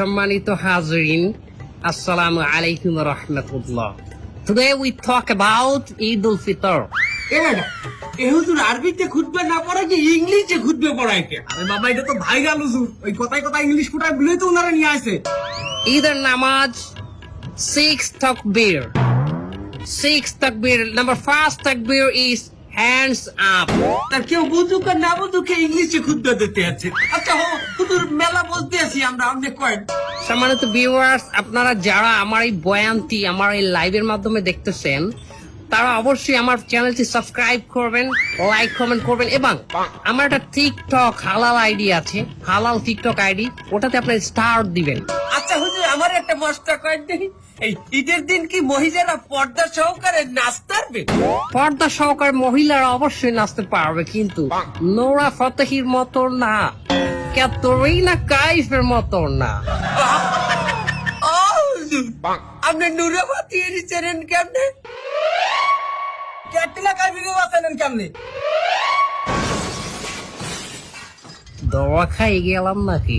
সম্মানিত হাজরিন আসসালামু আলাইকুম রহমতুল্লাহ। Today we talk about Eid ul Fitr A madam এ হুজুর আরবিতে না পড়ায় কি ইংলিশে পড়ায় কে? আরে বাবা এটা তো ভাইরাল হুজুর। ওই কথায় ইংলিশ বলেই তো ওনারা নিয়ে আসে। ঈদের নামাজ সিক্স তাকবীর। সিক্স তাকবীর নাম্বার ফার্স্ট তাকবীর ইজ হ্যান্ডস আপ তার কেউ বুঝুক আর না বুঝুক ইংলিশে খুঁজতে দিতে আছে। আচ্ছা হো হুজুর মেলা বলতে আছি আমরা আপনি কয়েন সম্মানিত ভিউয়ার্স আপনারা যারা আমার এই বয়ানটি আমার এই লাইভের মাধ্যমে দেখতেছেন তারা অবশ্যই আমার চ্যানেলটি সাবস্ক্রাইব করবেন লাইক কমেন্ট করবেন এবং আমার একটা টিকটক হালাল আইডি আছে হালাল টিকটক আইডি ওটাতে আপনি স্টার দিবেন। আচ্ছা আমার একটা মস্তা কয়েন এই ঈদের দিন কি মহিলারা পর্দা সহকারে নাচতারবে? পর্দা সহকারে মহিলারা অবশ্যই নাচতে পারবে কিন্তু নোরা ফতেহির মতো না। ক্যাথরিনা কাইফের মতো না। আপনি কেমনে? ক্যাটরিনা কাইফিকে বাঁচালেন কেমনে? দোয়া খাই গেলাম নাকি?